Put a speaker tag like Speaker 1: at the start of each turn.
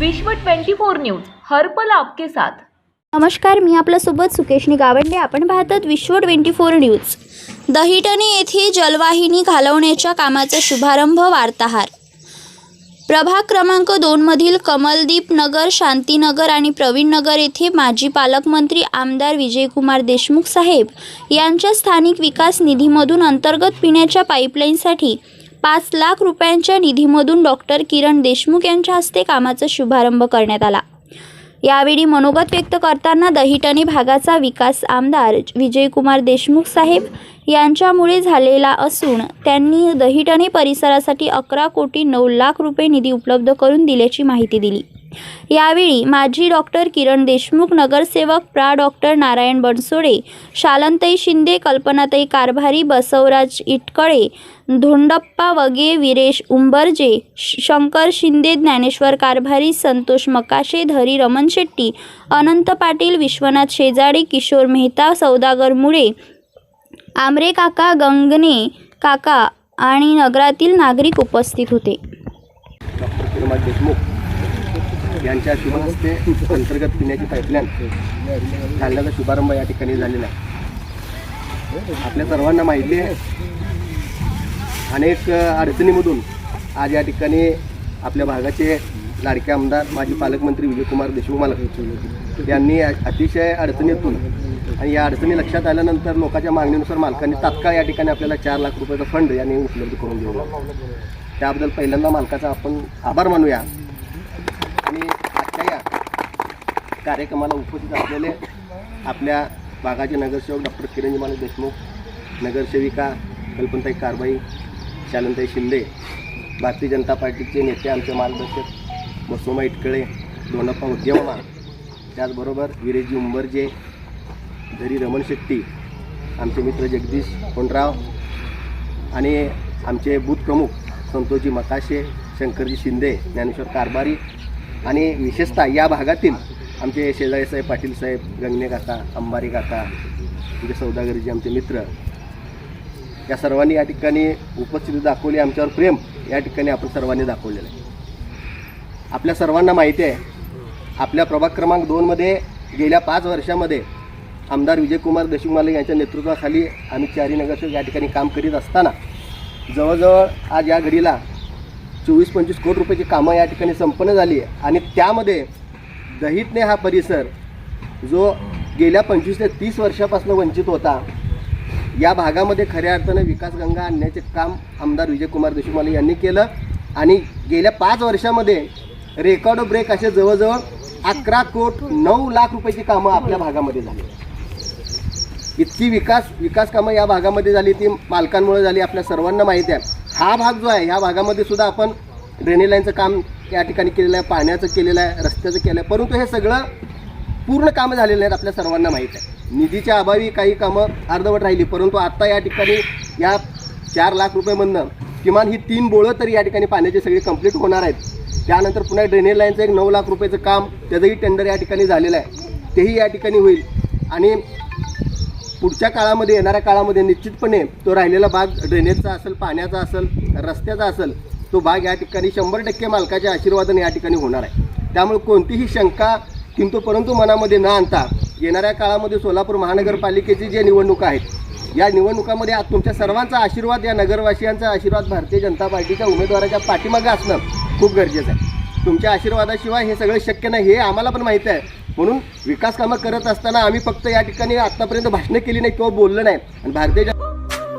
Speaker 1: विश्व 24 न्यूज हरपल आपके साथ.
Speaker 2: नमस्कार मी आपल्यासोबत सुकेशनी गावंडे. आपण पाहतात विश्व ट्वेंटी फोर न्यूज. दहिटणी येथे जलवाहिनी घालवण्याच्या कामाचा शुभारंभ वार्ताहार. प्रभाग क्रमांक दोनमधील कमलदीप नगर शांतीनगर आणि प्रवीण नगर येथे माजी पालकमंत्री आमदार विजयकुमार देशमुख साहेब यांच्या स्थानिक विकास निधीमधून अंतर्गत पिण्याच्या पाईपलाईनसाठी पाच लाख रुपयांच्या निधीमधून डॉक्टर किरण देशमुख यांच्या हस्ते कामाचा शुभारंभ करण्यात आला. यावेळी मनोगत व्यक्त करताना दहिटणे भागाचा विकास आमदार विजयकुमार देशमुख साहेब यांच्यामुळे झालेला असून त्यांनी दहिटणे परिसरासाठी अकरा कोटी नऊ लाख रुपये निधी उपलब्ध करून दिल्याची माहिती दिली. यावेळी माजी डॉक्टर किरण देशमुख नगरसेवक प्रा. डॉक्टर नारायण बनसोडे शालंताई शिंदे कल्पनाताई कारभारी बसवराज इटकळे धोंडप्पा वगे विरेश उंबरजे शंकर शिंदे ज्ञानेश्वर कारभारी संतोष मकाशे धरी रमन शेट्टी अनंत पाटील विश्वनाथ शेजाडे किशोर मेहता सौदागर मुळे आमरे काका गंगने काका आणि नगरातील नागरिक उपस्थित होते.
Speaker 3: डॉक्टर देशमुख यांच्या शुभहस्ते अंतर्गत पिण्याची पाईपलाईन घालण्याचा शुभारंभ या ठिकाणी झालेला आहे. आपल्या सर्वांना माहिती आहे अनेक अडचणीमधून आज या ठिकाणी आपल्या भागाचे लाडके आमदार माजी पालकमंत्री विजयकुमार देशमुख मालक यांनी अतिशय अडचणीतून आणि या अडचणी लक्षात आल्यानंतर लोकांच्या मागणीनुसार मालकांनी तात्काळ या ठिकाणी आपल्याला चार लाख रुपयाचा फंड यांनी उपलब्ध करून दिला त्याबद्दल पहिल्यांदा मालकाचा आपण आभार मानूया आणि आजच्या या कार्यक्रमाला उपस्थित असलेले आपल्या भागाचे नगरसेवक डॉक्टर किरणजीमाल देशमुख नगरसेविका कल्पनताई कारबाई शालनताई शिंदे भारतीय जनता पार्टीचे नेते आमचे मार्गदर्शक मसोमा इटकळे दोनप्पा उद्यमा त्याचबरोबर विरेजी उंबरजे धरी रमण शेट्टी आमचे मित्र जगदीश कोंडराव आणि आमचे बूथ प्रमुख संतोषजी मकाशे शंकरजी शिंदे ज्ञानेश्वर कारभारी आणि विशेषतः या भागातील आमचे शेजारी साहेब पाटील साहेब गंगणे काका अंबारी काका म्हणजे सौदागरीचे आमचे मित्र या सर्वांनी या ठिकाणी उपस्थिती दाखवली आमच्यावर प्रेम. या ठिकाणी आपण सर्वांनी दाखवलेलं आहे. आपल्या सर्वांना माहिती आहे आपल्या प्रभाग क्रमांक दोनमध्ये गेल्या पाच वर्षामध्ये आमदार विजयकुमार देशमुख यांच्या नेतृत्वाखाली आम्ही चारी नगरसेवक या ठिकाणी काम करीत असताना जवळजवळ आज या घडीला चोवीस पंचवीस कोटी रुपयाची कामं या ठिकाणी संपन्न झाली आहे. आणि त्यामध्ये दहितने हा परिसर जो गेल्या पंचवीस ते तीस वर्षापासून वंचित होता या भागामध्ये खऱ्या अर्थानं विकासगंगा आणण्याचे काम आमदार विजयकुमार देशमुख यांनी केलं. आणि गेल्या पाच वर्षामध्ये रेकॉर्ड ब्रेक असे जवळजवळ अकरा कोट नऊ लाख रुपयाची कामं आपल्या भागामध्ये झाली. इतकी विकास विकास कामं या भागामध्ये झाली ती मालकांमुळे झाली आपल्या सर्वांना माहिती आहे. हा भाग जो आहे ह्या भागामध्ये सुद्धा आपण ड्रेनेज लाईनचं काम या ठिकाणी केलेलं आहे पाण्याचं केलेलं आहे रस्त्याचं केलं आहे. परंतु हे सगळं पूर्ण कामं झालेली आहेत आपल्या सर्वांना माहीत आहे. निधीच्या अभावी काही कामं अर्धवट राहिली परंतु आत्ता या ठिकाणी या चार लाख रुपयेमधनं किमान ही तीन बोळं तरी या ठिकाणी पाण्याची सगळी कंप्लीट होणार आहेत. त्यानंतर पुन्हा ड्रेनेज लाईनचं एक नऊ लाख रुपयाचं काम त्याचंही टेंडर या ठिकाणी झालेलं आहे. तेही या ठिकाणी होईल. आणि पुढच्या काळामध्ये येणाऱ्या काळामध्ये निश्चितपणे तो राहिलेला भाग ड्रेनेजचा असेल पाण्याचा असेल रस्त्याचा असेल तो भाग या ठिकाणी शंभर टक्के मालकाच्या आशीर्वादाने या ठिकाणी होणार आहे. त्यामुळे कोणतीही शंका किंतु परंतु मनामध्ये न आणता येणाऱ्या काळामध्ये सोलापूर महानगरपालिकेची जे निवडणुका आहेत या निवडणुकामध्ये आज तुमच्या सर्वांचा आशीर्वाद या नगरवासियांचा आशीर्वाद भारतीय जनता पार्टीच्या उमेदवाराच्या पाठीमागे असणं खूप गरजेचं आहे. तुमच्या आशीर्वादाशिवाय हे सगळं शक्य नाही हे आम्हाला पण माहीत आहे. म्हणून विकास कामं करत असताना आम्ही फक्त या ठिकाणी आत्तापर्यंत भाषणं केली नाही किंवा बोललं नाही. आणि भारतीय जनता